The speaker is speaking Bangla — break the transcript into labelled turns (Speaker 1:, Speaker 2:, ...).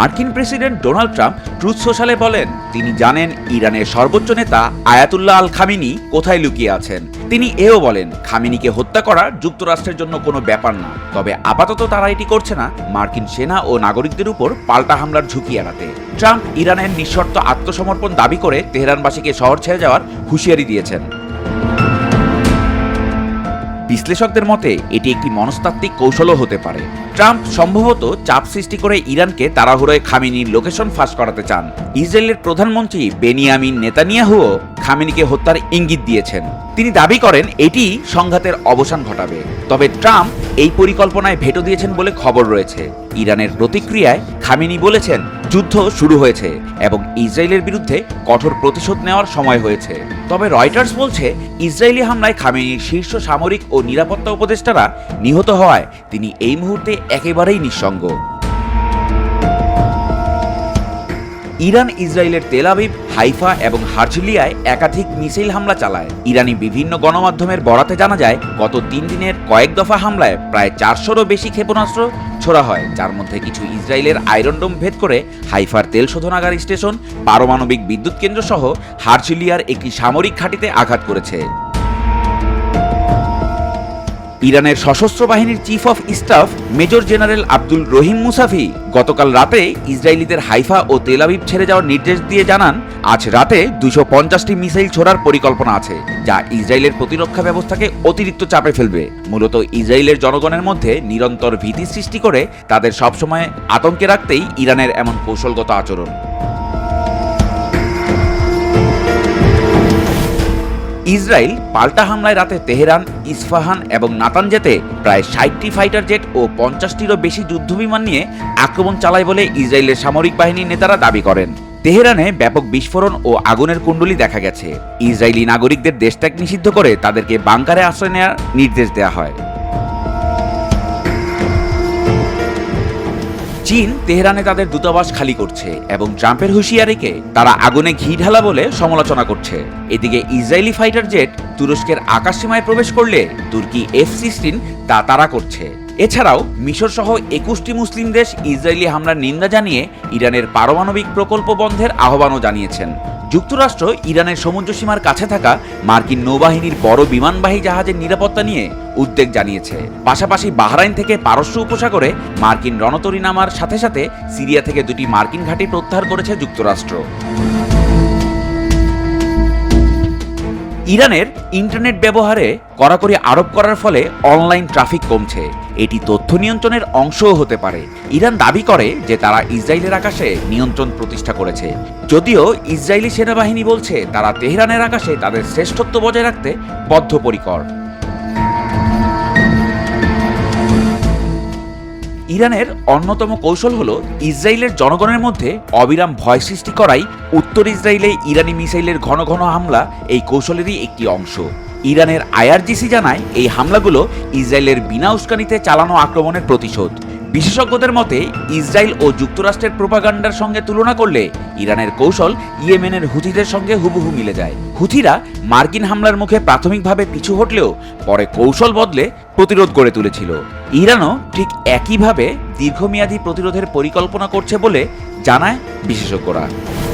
Speaker 1: মার্কিন প্রেসিডেন্ট ডোনাল্ড ট্রাম্প ট্রুথ সোশ্যালে বলেন তিনি জানেন ইরানের সর্বোচ্চ নেতা আয়াতুল্লাহ আল খামিনি কোথায় লুকিয়ে আছেন তিনি এও বলেন খামিনিকে হত্যা করা যুক্তরাষ্ট্রের জন্য কোনো ব্যাপার না তবে আপাতত তারা এটি করছে না মার্কিন সেনা ও নাগরিকদের উপর পাল্টা হামলার ঝুঁকি এড়াতে ট্রাম্প ইরানের নিঃশর্ত আত্মসমর্পণ দাবি করে তেহরানবাসীকে শহর ছেড়ে যাওয়ার হুঁশিয়ারি দিয়েছেন বিশ্লেষকদের মতে এটি একটি মনস্তাত্ত্বিক কৌশলও হতে পারে ট্রাম্প সম্ভবত চাপ সৃষ্টি করে ইরানকে তাড়াহুড়োয় খামিনির লোকেশন ফাঁস করাতে চান ইসরায়েলের প্রধানমন্ত্রী বেনিয়ামিন নেতানিয়াহুও খামিনিকে হত্যার ইঙ্গিত দিয়েছেন তিনি দাবি করেন এটি সংঘাতের অবসান ঘটাবে তবে ট্রাম্প এই পরিকল্পনায় ভেটো দিয়েছেন বলে খবর রয়েছে ইরানের প্রতিক্রিয়ায় খামিনি বলেছেন যুদ্ধ শুরু হয়েছে এবং ইসরায়েলের বিরুদ্ধে কঠোর প্রতিশোধ নেওয়ার সময় হয়েছে তবে রয়টার্স বলছে ইসরায়েলি হামলায় খামেনির শীর্ষ সামরিক ও নিরাপত্তা উপদেষ্টারা নিহত হওয়ায় তিনি এই মুহূর্তে একেবারেই নিঃসঙ্গ ইরান ইসরায়েলের তেল আবিব হাইফা এবং হার্জিলিয়ায় একাধিক মিসাইল হামলা চালায় ইরানি বিভিন্ন গণমাধ্যমের বরাতে জানা যায় গত তিন দিনের কয়েক দফা হামলায় প্রায় চারশোরও বেশি ক্ষেপণাস্ত্র ছোড়া হয় যার মধ্যে কিছু ইসরায়েলের ডোম ভেদ করে হাইফার তেল শোধনাগার স্টেশন পারমাণবিক বিদ্যুৎ কেন্দ্র সহ হারচিলিয়ার একটি সামরিক ঘাঁটিতে আঘাত করেছে ইরানের সশস্ত্র বাহিনীর chief of staff major general Abdul Rahim Mousavi গতকাল রাতে ইসরায়েলিদের হাইফা ও তেলাবিব ছেড়ে যাওয়ার নির্দেশ দিয়ে জানান আজ রাতে দুশো পঞ্চাশটি মিসাইল ছোড়ার পরিকল্পনা আছে যা ইসরায়েলের প্রতিরক্ষা ব্যবস্থাকে অতিরিক্ত চাপে ফেলবে মূলত ইসরায়েলের জনগণের মধ্যে নিরন্তর ভীতি সৃষ্টি করে তাদের সবসময় আতঙ্কে রাখতেই ইরানের এমন কৌশলগত আচরণ ইসরায়েল পাল্টা হামলায় রাতে তেহরান ইসফাহান এবং নাতানজেতে প্রায় ষাটটি ফাইটার জেট ও পঞ্চাশটিরও বেশি যুদ্ধবিমান নিয়ে আক্রমণ চালায় বলে ইসরায়েলের সামরিক বাহিনীর নেতারা দাবি করেন তেহরানে ব্যাপক বিস্ফোরণ ও আগুনের কুণ্ডলী দেখা গেছে ইসরায়েলি নাগরিকদের দেশত্যাগ নিষিদ্ধ করে তাদেরকে বাংকারে আশ্রয় নেওয়ার নির্দেশ দেওয়া হয় চীন তেহরানে তাদের দূতাবাস খালি করছে এবং ট্রাম্পের হুঁশিয়ারিকে তারা আগুনে ঘি ঢালা বলে সমালোচনা করছে এদিকে ইসরায়েলি ফাইটার জেট তুরস্কের আকাশসীমায় প্রবেশ করলে তুর্কি এফ সিক্সটিন তা তারা করছে এছাড়াও মিশর সহ একুশটি মুসলিম দেশ ইসরায়েলি হামলার নিন্দা জানিয়ে ইরানের পারমাণবিক প্রকল্প বন্ধের আহ্বানও জানিয়েছেন যুক্তরাষ্ট্র ইরানের সীমার কাছে থাকা মার্কিন নৌবাহিনীর বড় বিমানবাহী জাহাজের নিরাপত্তা নিয়ে উদ্বেগ জানিয়েছে পাশাপাশি বাহরাইন থেকে পারস্য উপসাগরে মার্কিন রণতরী নামার সাথে সাথে সিরিয়া থেকে দুটি মার্কিন ঘাঁটি প্রত্যাহার করেছে যুক্তরাষ্ট্র ইরানের ইন্টারনেট ব্যবহারে কড়াকড়ি আরোপ করার ফলে অনলাইন ট্রাফিক কমছে এটি তথ্য নিয়ন্ত্রণের অংশও হতে পারে ইরান দাবি করে যে তারা ইসরায়েলের আকাশে নিয়ন্ত্রণ প্রতিষ্ঠা করেছে যদিও ইসরায়েলি সেনাবাহিনী বলছে তারা তেহরানের আকাশে তাদের শ্রেষ্ঠত্ব বজায় রাখতে বদ্ধপরিকর ইরানের অন্যতম কৌশল হল ইসরায়েলের জনগণের মধ্যে অবিরাম ভয় সৃষ্টি করাই উত্তর ইসরায়েলে ইরানি মিসাইলের ঘন ঘন হামলা এই কৌশলেরই একটি অংশ ইরানের আইআরজিসি জানায় এই হামলাগুলো ইসরায়েলের বিনা উস্কানিতে চালানো আক্রমণের প্রতিশোধ বিশেষজ্ঞদের মতে ইসরায়েল ও যুক্তরাষ্ট্রের প্রোপাগান্ডার সঙ্গে তুলনা করলে ইরানের কৌশল ইয়েমেনের হুথিদের সঙ্গে হুবহু মিলে যায় হুথিরা মার্কিন হামলার মুখে প্রাথমিকভাবে পিছু হটলেও পরে কৌশল বদলে প্রতিরোধ গড়ে তুলেছিল ইরানও ঠিক একইভাবে দীর্ঘমেয়াদী প্রতিরোধের পরিকল্পনা করছে বলে জানায় বিশেষজ্ঞরা